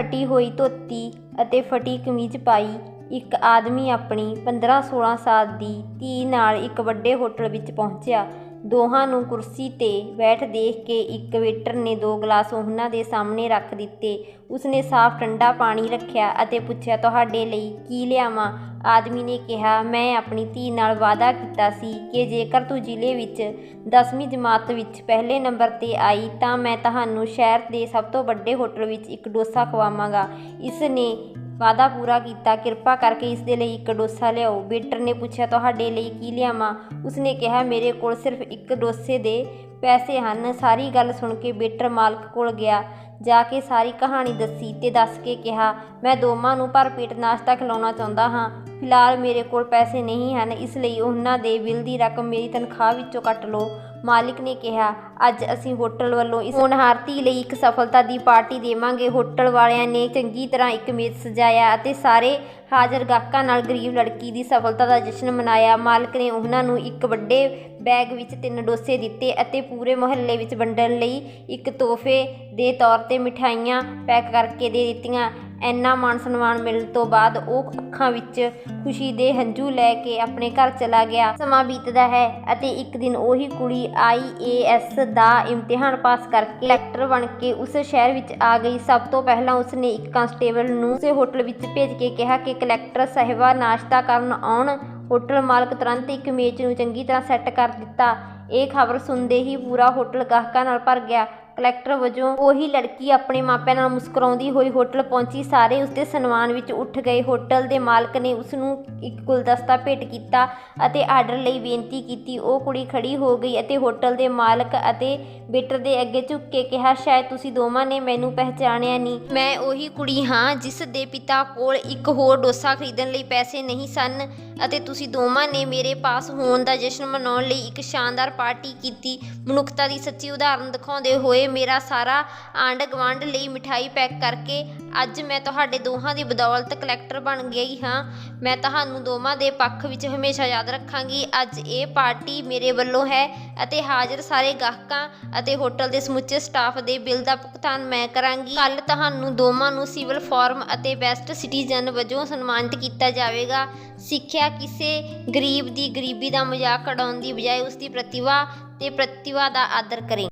ਫਟੀ ਹੋਈ ਧੋਤੀ ਅਤੇ ਫਟੀ ਕਮੀਜ਼ ਪਾਈ। ਇੱਕ ਆਦਮੀ ਆਪਣੀ 15-16 ਸਾਲ ਦੀ ਧੀ ਨਾਲ ਇੱਕ ਵੱਡੇ ਹੋਟਲ ਵਿੱਚ ਪਹੁੰਚਿਆ। ਦੋਹਾਂ ਨੂੰ ਕੁਰਸੀ 'ਤੇ ਬੈਠ ਦੇਖ ਕੇ ਇੱਕ ਵੇਟਰ ਨੇ ਦੋ ਗਲਾਸ ਉਹਨਾਂ ਦੇ ਸਾਹਮਣੇ ਰੱਖ ਦਿੱਤੇ। ਉਸਨੇ ਸਾਫ਼ ਠੰਡਾ ਪਾਣੀ ਰੱਖਿਆ ਅਤੇ ਪੁੱਛਿਆ, ਤੁਹਾਡੇ ਲਈ ਕੀ ਲਿਆਵਾਂ? ਆਦਮੀ ਨੇ ਕਿਹਾ, ਮੈਂ ਆਪਣੀ ਧੀ ਨਾਲ ਵਾਅਦਾ ਕੀਤਾ ਸੀ ਕਿ ਜੇਕਰ ਤੂੰ ਜ਼ਿਲ੍ਹੇ ਵਿੱਚ 10ਵੀਂ ਜਮਾਤ ਵਿੱਚ ਪਹਿਲੇ ਨੰਬਰ 'ਤੇ ਆਈ ਤਾਂ ਮੈਂ ਤੁਹਾਨੂੰ ਸ਼ਹਿਰ ਦੇ ਸਭ ਤੋਂ ਵੱਡੇ ਹੋਟਲ ਵਿੱਚ ਇੱਕ ਡੋਸਾ ਖਵਾਵਾਂਗਾ। ਇਸ ਨੇ ਵਾਅਦਾ ਪੂਰਾ ਕੀਤਾ, ਕਿਰਪਾ ਕਰਕੇ ਇਸ ਦੇ ਲਈ ਇੱਕ ਡੋਸਾ ਲਿਆਓ। ਵੇਟਰ ਨੇ ਪੁੱਛਿਆ, ਤੁਹਾਡੇ ਲਈ ਕੀ ਲਿਆਵਾਂ? ਉਸਨੇ ਕਿਹਾ, ਮੇਰੇ ਕੋਲ ਸਿਰਫ ਇੱਕ ਡੋਸੇ ਦੇ ਪੈਸੇ ਹਨ। ਸਾਰੀ ਗੱਲ ਸੁਣ ਕੇ ਵੇਟਰ ਮਾਲਕ ਕੋਲ ਗਿਆ, ਜਾ ਕੇ ਸਾਰੀ ਕਹਾਣੀ ਦੱਸੀ ਤੇ ਦੱਸ ਕੇ ਕਿਹਾ, ਮੈਂ ਦੋਵਾਂ ਨੂੰ ਭਰ ਪੇਟ ਨਾਸ਼ਤਾ ਖਿਲਾਉਣਾ ਚਾਹੁੰਦਾ ਹਾਂ। ਫਿਲਹਾਲ ਮੇਰੇ ਕੋਲ ਪੈਸੇ ਨਹੀਂ ਹਨ, ਇਸ ਲਈ ਉਹਨਾਂ ਦੇ ਬਿੱਲ ਦੀ ਰਕਮ ਮੇਰੀ ਤਨਖਾਹ ਵਿੱਚੋਂ ਕੱਟ ਲਓ। ਮਾਲਿਕ ਨੇ ਕਿਹਾ, ਅੱਜ ਅਸੀਂ ਹੋਟਲ ਵੱਲੋਂ ਇਸ ਹੋਣਹਾਰ ਲਈ ਇੱਕ ਸਫਲਤਾ ਦੀ ਪਾਰਟੀ ਦੇਵਾਂਗੇ। ਹੋਟਲ ਵਾਲਿਆਂ ਨੇ ਚੰਗੀ ਤਰ੍ਹਾਂ ਇੱਕ ਮੇਜ਼ ਸਜਾਇਆ ਅਤੇ ਸਾਰੇ ਹਾਜ਼ਰ ਗਾਹਕਾਂ ਨਾਲ ਗਰੀਬ ਲੜਕੀ ਦੀ ਸਫਲਤਾ ਦਾ ਜਸ਼ਨ ਮਨਾਇਆ। ਮਾਲਕ ਨੇ ਉਹਨਾਂ ਨੂੰ ਇੱਕ ਵੱਡੇ ਬੈਗ ਵਿੱਚ ਤਿੰਨ ਡੋਸੇ ਦਿੱਤੇ ਅਤੇ ਪੂਰੇ ਮੁਹੱਲੇ ਵਿੱਚ ਵੰਡਣ ਲਈ ਇੱਕ ਤੋਹਫੇ ਦੇ ਤੌਰ ਤੇ ਮਿਠਾਈਆਂ ਪੈਕ ਕਰਕੇ ਦੇ ਦਿੱਤੀਆਂ। ਇੰਨਾ ਮਾਣ ਸਨਮਾਨ ਮਿਲਣ ਤੋਂ ਬਾਅਦ ਉਹ ਅੱਖਾਂ ਵਿੱਚ ਖੁਸ਼ੀ ਦੇ ਹੰਝੂ ਲੈ ਕੇ ਆਪਣੇ ਘਰ ਚਲਾ ਗਿਆ। ਸਮਾਂ ਬੀਤਦਾ ਹੈ ਅਤੇ ਇੱਕ ਦਿਨ ਉਹੀ ਕੁੜੀ ਆਈਏਐਸ ਦਾ ਇਮਤਿਹਾਨ ਪਾਸ ਕਰਕੇ ਕਲੈਕਟਰ ਬਣ ਕੇ ਉਸ ਸ਼ਹਿਰ ਵਿੱਚ ਆ ਗਈ। ਸਭ ਤੋਂ ਪਹਿਲਾਂ ਉਸਨੇ ਇੱਕ ਕਾਂਸਟੇਬਲ ਨੂੰ ਉਸੇ ਹੋਟਲ ਵਿੱਚ ਭੇਜ ਕੇ ਕਿਹਾ ਕਿ ਕਲੈਕਟਰ ਸਾਹਿਬਾ ਨਾਸ਼ਤਾ ਕਰਨ ਆਉਣ। ਹੋਟਲ ਮਾਲਕ ਤੁਰੰਤ ਇੱਕ ਮੇਜ਼ ਨੂੰ ਚੰਗੀ ਤਰ੍ਹਾਂ ਸੈੱਟ ਕਰ ਦਿੱਤਾ। ਇਹ ਖਬਰ ਸੁਣਦੇ ਹੀ ਪੂਰਾ ਹੋਟਲ ਗਾਹਕਾਂ ਨਾਲ ਭਰ ਗਿਆ। ਕਲੈਕਟਰ ਵਜੋਂ ਉਹੀ ਲੜਕੀ ਆਪਣੇ ਮਾਪਿਆਂ ਨਾਲ ਮੁਸਕਰਾਉਂਦੀ ਹੋਈ ਹੋਟਲ ਪਹੁੰਚੀ। ਸਾਰੇ ਉਸਦੇ ਸਨਮਾਨ ਵਿੱਚ ਉੱਠ ਗਏ। ਹੋਟਲ ਦੇ ਮਾਲਕ ਨੇ ਉਸ ਨੂੰ ਇੱਕ ਗੁਲਦਸਤਾ ਭੇਟ ਕੀਤਾ ਅਤੇ ਆਰਡਰ ਲਈ ਬੇਨਤੀ ਕੀਤੀ। ਉਹ ਕੁੜੀ ਖੜੀ ਹੋ ਗਈ ਅਤੇ ਹੋਟਲ ਦੇ ਮਾਲਕ ਅਤੇ ਵੇਟਰ ਦੇ ਅੱਗੇ ਝੁੱਕ ਕੇ ਕਿਹਾ, ਸ਼ਾਇਦ ਤੁਸੀਂ ਦੋਵਾਂ ਨੇ ਮੈਨੂੰ ਪਹਿਚਾਣਿਆ ਨਹੀਂ ਮੈਂ ਉਹੀ ਕੁੜੀ ਹਾਂ ਜਿਸ ਦੇ ਪਿਤਾ ਕੋਲ ਇੱਕ ਹੋਰ ਡੋਸਾ ਖਰੀਦਣ ਲਈ ਪੈਸੇ ਨਹੀਂ ਸਨ। ਅਤੇ ਤੁਸੀਂ ਦੋਵਾਂ ਨੇ ਮੇਰੇ ਪਾਸ ਹੋਣ ਦਾ ਜਸ਼ਨ ਮਨਾਉਣ ਲਈ ਇੱਕ ਸ਼ਾਨਦਾਰ ਪਾਰਟੀ ਕੀਤੀ। ਮਨੁੱਖਤਾ ਦੀ ਸੱਚੀ ਉਦਾਹਰਨ ਦਿਖਾਉਂਦੇ ਹੋਏ ਮੇਰਾ ਸਾਰਾ ਆਂਡ ਗਵਾਂਡ ਲਈ ਮਿਠਾਈ ਪੈਕ ਕਰਕੇ ਅੱਜ ਮੈਂ ਤੁਹਾਡੇ ਦੋਹਾਂ ਦੀ ਬਦੌਲਤ ਕਲੈਕਟਰ ਬਣ ਗਈ ਹਾਂ। ਮੈਂ ਤੁਹਾਨੂੰ ਦੋਵਾਂ ਦੇ ਪੱਖ ਵਿੱਚ ਹਮੇਸ਼ਾ ਯਾਦ ਰੱਖਾਂਗੀ। ਅੱਜ ਇਹ ਪਾਰਟੀ ਮੇਰੇ ਵੱਲੋਂ ਹੈ ਅਤੇ ਹਾਜ਼ਰ ਸਾਰੇ ਗਾਹਕਾਂ ਅਤੇ ਹੋਟਲ ਦੇ ਸਮੁੱਚੇ ਸਟਾਫ ਦੇ ਬਿੱਲ ਦਾ ਭੁਗਤਾਨ ਮੈਂ ਕਰਾਂਗੀ। ਕੱਲ ਤੁਹਾਨੂੰ ਦੋਵਾਂ ਨੂੰ ਸਿਵਲ ਫਾਰਮ ਅਤੇ ਬੈਸਟ ਸਿਟੀਜ਼ਨ ਵਜੋਂ ਸਨਮਾਨਿਤ ਕੀਤਾ ਜਾਵੇਗਾ। ਸਿੱਖਿਆ ਕਿਸੇ ਗਰੀਬ ਦੀ, ਗਰੀਬੀ ਦਾ ਮਜ਼ਾਕ ਉਡਾਉਣ ਦੀ ਬਜਾਏ ਉਸ ਦੀ ਪ੍ਰਤਿਭਾ ਤੇ ਪ੍ਰਤਿਭਾ ਦਾ ਆਦਰ ਕਰੇ।